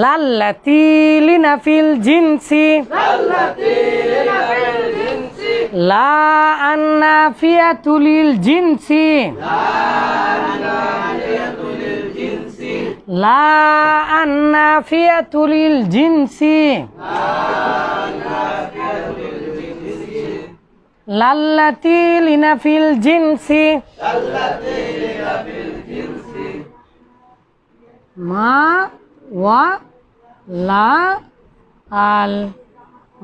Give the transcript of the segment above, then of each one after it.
লাল্লাতি লিনাফিল জিনসি। লা আন্না ফিয়াতুলিল জিনসি। লা আন্না ফিয়াতুলিল জিনসি। লাল্লাতি লিনাফিল জিনসি। মা ওয়া লা আল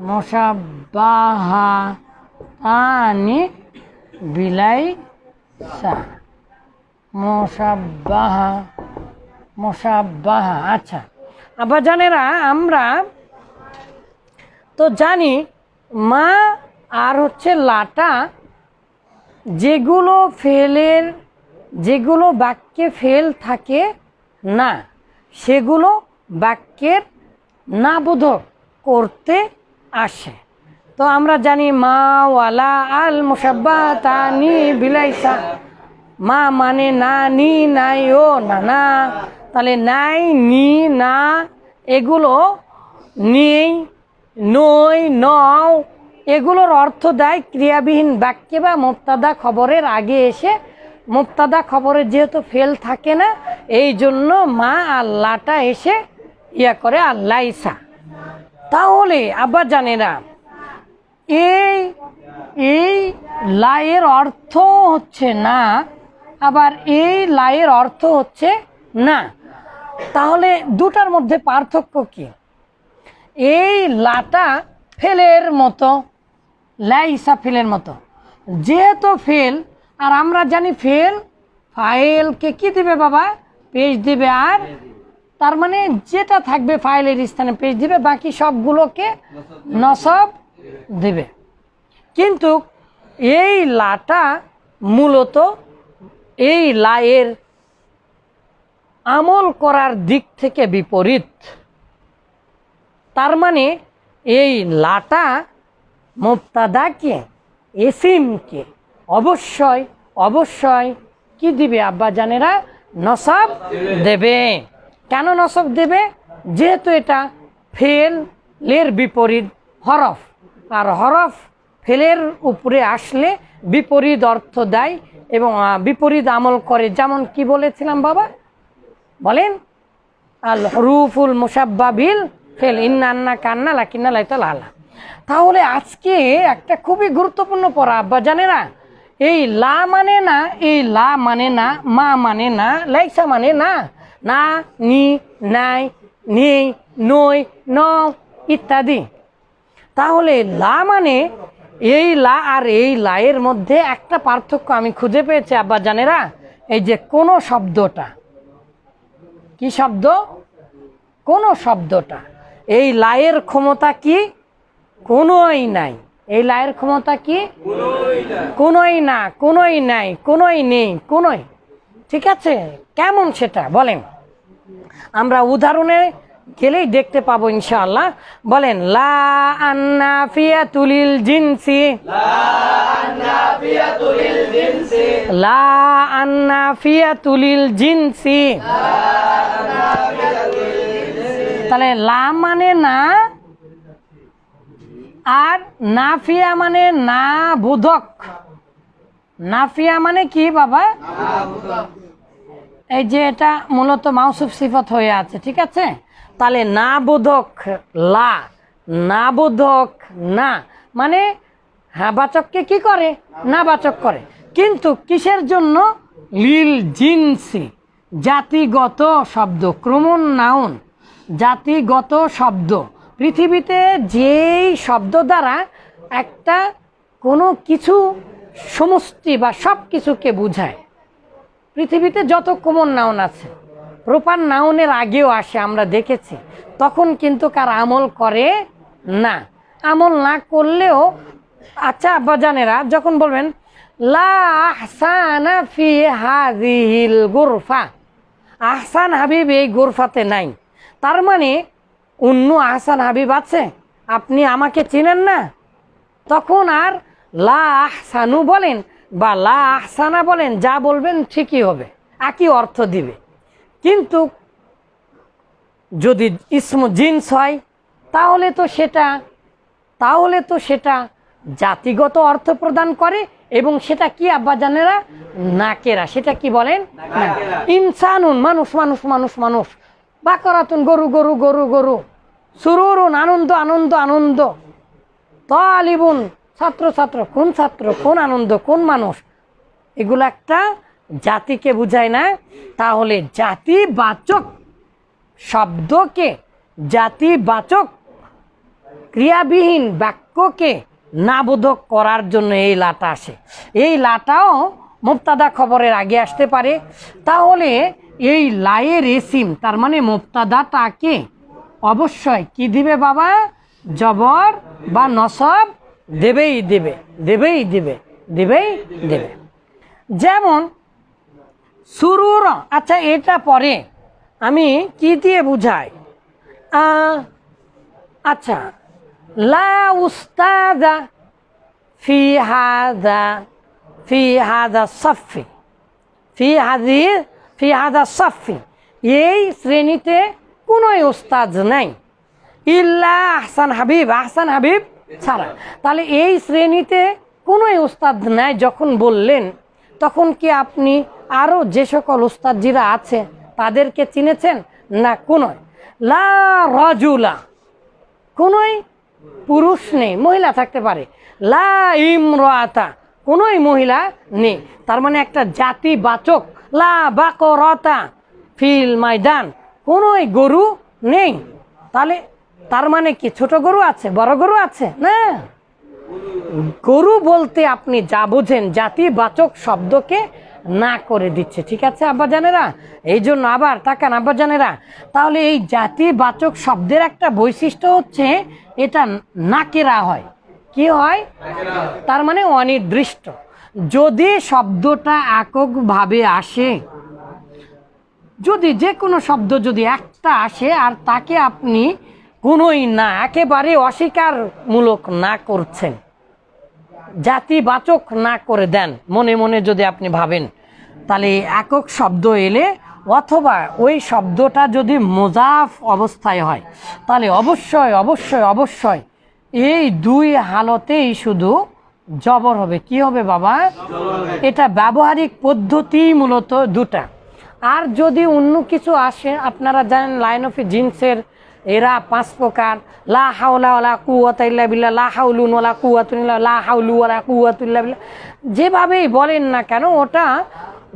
মোসাব্বাহা তানি বিলাই সা মোসাব্বাহা মোসাব্বাহা আচ্ছা। আবার জানেরা আমরা তো জানি মা আর হচ্ছে লাটা যেগুলো ফেলের, যেগুলো বাক্যে ফেল থাকে না। সেগুলো বাক্যের নাবোধক করতে আসে। তো আমরা জানি মা ওয়ালা আল মুসাব্বা তানি বিলাইসা। মা মানে না, নি নাই ও না না তাহলে নাই, নি, না, এগুলো নেই, নই, নও, এগুলোর অর্থ দেয় ক্রিয়াবিহীন বাক্যে বা মুক্তাদা খবরের আগে এসে মুক্তাদা খবরে যেহেতু ফেল থাকে না, এই জন্য মা আল্লাহটা এসে ইয়া করে আল্লাহ ইসা তাহলে আবার জানে না এই এই লায়ের অর্থ হচ্ছে না, আবার এই লায়ের অর্থ হচ্ছে না। তাহলে দুটার মধ্যে পার্থক্য কি? এই লাটা ফেলের মতো লাইসা ফেলের মতো। যেহেতু ফেল আর আমরা জানি ফেল, ফাইলকে কি দিবে বাবা? পেজ দিবে আর তার মানে যেটা থাকবে ফাইলের স্থানে পেজ দিবে, বাকি সবগুলোকে নসব দিবে। কিন্তু এই লাটা মূলত এই লায়ের আমল করার দিক থেকে বিপরীত। তার মানে এই লাটা মুক্তাদাকে এসিমকে অবশ্যই অবশ্যই, কি দিবে আব্বা জানেরা? নসব দেবে। কেন নসব দেবে? যেহেতু এটা ফেলের বিপরীত হরফ। আর হরফ ফেলের উপরে আসলে বিপরীত অর্থ দেয় এবং বিপরীত আমল করে। যেমন কি বলেছিলাম বাবা? বলেন, আল হরুফুল মুসাব্বাবিল ফেল, ইন্না আন্না কান্না লাকিন্না লাইতা লালা তাহলে আজকে একটা খুবই গুরুত্বপূর্ণ পড়া, আব্বা জানে না এই লা মানে না, এই লা মানে না, মা মানে না লাইসা মানে না। না, নি, নাই, নেই, নই ন ইত্যাদি। তাহলে লা মানে এই লা আর এই লায়ের মধ্যে একটা পার্থক্য আমি খুঁজে পেয়েছি, আব্বা জানেরা? এই যে কোনো শব্দটা। কি শব্দ? কোন শব্দটা। এই লায়ের ক্ষমতা কি? কোনোই নাই। এই লায়ের ক্ষমতা কি? কোনোই না, কোনোই নাই, কোনোই নেই, কোনোই। ঠিক আছে? কেমন সেটা? বলেন। আমরা উদাহরণে গেলেই দেখতে পাবো ইনশাআল্লাহ। বলেন, লা আন্না ফিয়া তুলিল জিনসি। লা আন্না ফিয়া তুলিল জিনসি। তাহলে লা মানে না আর নাফিয়া মানে না বোধক নাফিয়া মানে কি বাবা? এই যে এটা মূলত মাউসুফ সিফত হয়ে আছে, ঠিক আছে? তাহলে না বোধক লা না বোধক না মানে হ্যাঁ বাচককে কি করে? না বাচক করে। কিন্তু কিসের জন্য? লিল জিনসি, জাতিগত শব্দ ক্রমণ নাউন, জাতিগত শব্দ। পৃথিবীতে যেই শব্দ দ্বারা একটা কোনো কিছু সমষ্টি বা সব কিছুকে বোঝায়, পৃথিবীতে যত কমন নাউন আছে প্রপার নাউনের আগেও আসে, আমরা দেখেছি, তখন কিন্তু কার আমল করে না। আমল না করলেও আচ্ছা আব্বাজানেরা, যখন বলবেন, লা ফি হাজিহিল গুরফা, আহসান হাবিব এই গুরফাতে নাই। তার মানে অন্য আহসান হাবিব আছে আপনি আমাকে চিনেন না? তখন আর লা আহসানু বলেন বা লা আহসানা বলেন যা বলবেন ঠিকই হবে একই অর্থ দিবে। কিন্তু যদি ইসমু জিন্স হয় তাহলে তো সেটা তাহলে তো সেটা জাতিগত অর্থ প্রদান করে এবং সেটা কি আব্বাজানেরা নাকেরা। সেটা কি বলেন। ইনসানুন মানুষ মানুষ মানুষ মানুষ। বাকরাতুন গরু গরু গরু গরু। সুরুরুন, আনন্দ আনন্দ আনন্দ। তালিবুন, ছাত্র ছাত্র, কোন ছাত্র, কোন আনন্দ, কোন মানুষ? এগুলো একটা জাতিকে বুঝায় না, তাহলে জাতিবাচক শব্দকে, জাতিবাচক ক্রিয়াবিহীন বাক্যকে নাবোধক করার জন্য এই লাটা আসে। এই লাটাও মুক্তাদা খবরের আগে আসতে পারে। তাহলে এই লায়ের এসিম, তার মানে মুক্তাদাটাকে অবশ্যই কি দিবে বাবা? জবর বা নসব দেবেই দেবে দেবেই দেবে দেবেই দেবে। যেমন সুরুর আচ্ছা এটা পরে আমি কি দিয়ে বুঝাই? আচ্ছা লা উস্তাদা ফি হাদা ফি হাদা সফি, ফি হাদি ফি হাদা সফি। এই শ্রেণীতে কোনোই উস্তাদ নাই। ইল্লা আহসান হাবিব আহসান হাবিব ছাড়া। তাহলে এই শ্রেণীতে কোনোই উস্তাদ নাই যখন বললেন, তখন কি আপনি আরও যে সকল উস্তাদজিরা আছে তাদেরকে চিনেছেন? না, কোনোই। লা রজুলা, কোনোই পুরুষ নেই, মহিলা থাকতে পারে। লা ইমরাতা, কোনোই মহিলা নেই। তার মানে একটা জাতিবাচক, লা বাকরতা ফিল ময়দান। কোনোই গরু নেই। তাহলে তার মানে কি ছোট গরু আছে, বড় গরু আছে? না। গরু বলতে আপনি যা বুঝেন জাতিবাচক শব্দকে না করে দিচ্ছে। ঠিক আছে, আব্বাজানেরা? এই জন্য আবার তাকান আব্বাজানেরা। তাহলে এই জাতিবাচক শব্দের একটা বৈশিষ্ট্য হচ্ছে, এটা নাকেরা হয়। কি হয়? তার মানে অনির্দিষ্ট। যদি শব্দটা এককভাবে আসে যদি যে কোনো শব্দ যদি একটা আসে আর তাকে আপনি কোনোই না একেবারে অস্বীকারমূলক না করছেন জাতিবাচক না করে দেন মনে মনে যদি আপনি ভাবেন তাহলে একক শব্দ এলে অথবা ওই শব্দটা যদি মোজাফ অবস্থায় হয় তাহলে অবশ্যই অবশ্যই অবশ্যই এই দুই হালতেই শুধু জবর হবে। কি হবে বাবা? এটা ব্যবহারিক পদ্ধতি মূলত দুটা। আর যদি অন্য কিছু আসে, আপনারা জানেন লাইন অফ জিন্সের এরা পাঁচ প্রকার। লা হাওলা ওলা কুয়াতা ইল্লা বিল্লাহ, লা হাউলুন ওলা কুয়াতুন ইল্লা লা হাউলু ওলা কুয়াতুল্লাহ বিল্লাহ। যেভাবেই বলেন না কেন, ওটা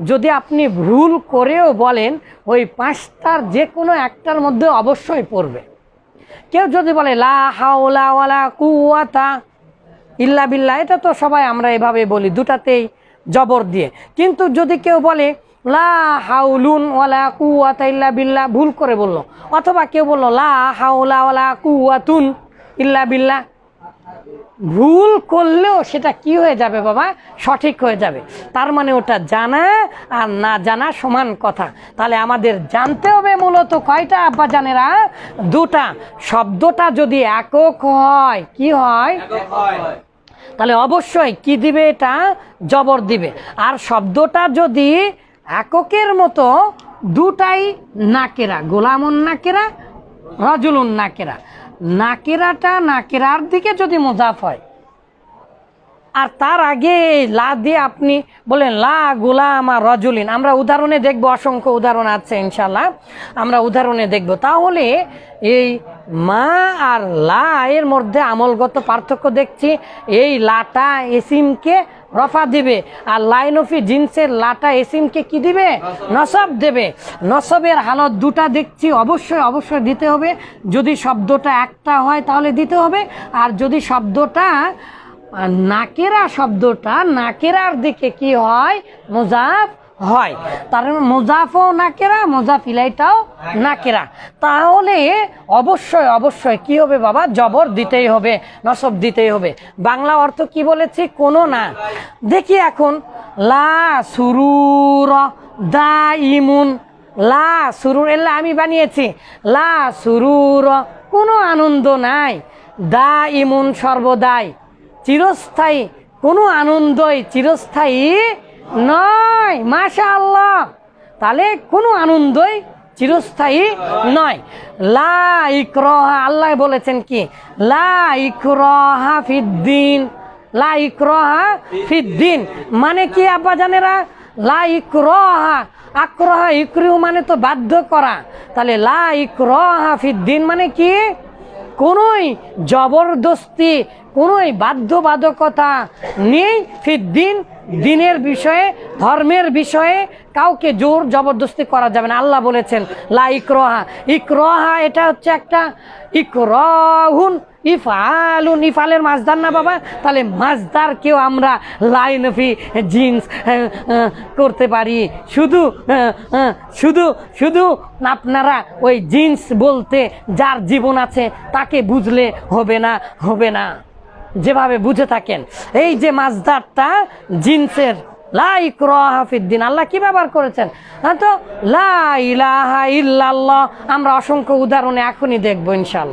যদি আপনি ভুল করেও বলেন, ওই পাঁচটার যে কোনো একটার মধ্যে অবশ্যই পড়বে। কেউ যদি বলে লা হাওলা ওয়ালা কুয়াতা ইল্লা বিল্লা এটা তো সবাই আমরা এভাবে বলি, দুটাতেই জবর দিয়ে। কিন্তু যদি কেউ বলে লা হাউলুন ওয়ালা কুয়াতা ইল্লা বিল্লাহ। ভুল করে বলল। অথবা কেউ বলল, লা হাওলা ওয়ালা কুয়াতুন ইল্লা বিল্লা ভুল করলেও সেটা কি হয়ে যাবে বাবা? সঠিক হয়ে যাবে। তার মানে ওটা জানা আর না জানা সমান কথা। তাহলে আমাদের জানতে হবে মূলত কয়টা আব্বা জানেরা দুটা। শব্দটা যদি একক হয়, কি হয়? তাহলে অবশ্যই কি দিবে এটা? জবর দিবে। আর শব্দটা যদি এককের মতো দুটাই নাকেরা, গোলামুন নাকেরা, রজুলুন নাকেরা। নাকেরাটা নাকেরার দিকে যদি মোজাফ হয়, আর তার আগে লা দিয়ে আপনি বলেন, লা গোলাম আর রজুলিন। আমরা উদাহরণে দেখব, অসংখ্য উদাহরণ আছে ইনশাল্লাহ আমরা উদাহরণে দেখব। তাহলে এই মা আর লা এর মধ্যে আমলগত পার্থক্য দেখছি। এই লাটা এসিমকে রফা দিবে। আর লাইনফি জিন্সের লাটা এসিমকে কি দিবে? নসব। দেবে। নসবের হালত দুটা দেখছি অবশ্যই অবশ্যই দিতে হবে। যদি শব্দটা একটা হয় তাহলে দিতে হবে। আর যদি শব্দটা নাকেরা শব্দটা নাকেরার দিকে কি হয়? মোজাফ হয়। তার মানে মোজাফও নাকেরা মোজাফ ইলাইটাও নাকেরা তাহলে অবশ্যই অবশ্যই কি হবে বাবা? জবর দিতেই হবে, নসব দিতেই হবে। বাংলা অর্থ কি বলেছি? কোনো না। দেখি এখন। লা সুরুর দা ইমুন লা সুরুর, এল্লা আমি বানিয়েছি। লা সুরুর, কোনো আনন্দ নাই। দা ইমুন সর্বদাই। চিরস্থায়ী, কোনো আনন্দই চিরস্থায়ী নয় মাশা আল্লাহ তাহলে কোনো আনন্দই চিরস্থায়ী নয়। লা ইকরহা, আল্লাহ বলেছেন কি? লা ইকরহা ফিদ্দিন, লা ইকরহা ফিদ্দিন। মানে কি, আব্বা জানেরা? লা ইকরহা, আক্রহা ইক্রিউ মানে তো বাধ্য করা। তাহলে লা ইকরহা ফিদ্দিন মানে কি? কোনোই জবরদস্তি, কোনোই বাধ্যবাধকতা নেই ফির দিন, দিনের বিষয়ে, ধর্মের বিষয়ে কাউকে জোর জবরদস্তি করা যাবে না। আল্লাহ বলেছেন, লা ইকরহা। ইকরহা এটা হচ্ছে একটা, ইকরহুন ইফালুন ইফালের মাছদার না, বাবা? তাহলে মাছদার কেউ আমরা লাইনফি জিন্স করতে পারি। শুধু শুধু শুধু আপনারা ওই জিন্স বলতে যার জীবন আছে তাকে বুঝলে হবে না হবে না। যেভাবে বুঝে থাকেন। এই যে মাছদারটা জিন্সের, লাইক হাফিদ্দিন আল্লাহ কি ব্যবহার করেছেন? হ্যাঁ তো, লা ইলাহা ইল্লাল্লাহ, আমরা অসংখ্য উদাহরণে এখনই দেখব ইনশাল্লাহ।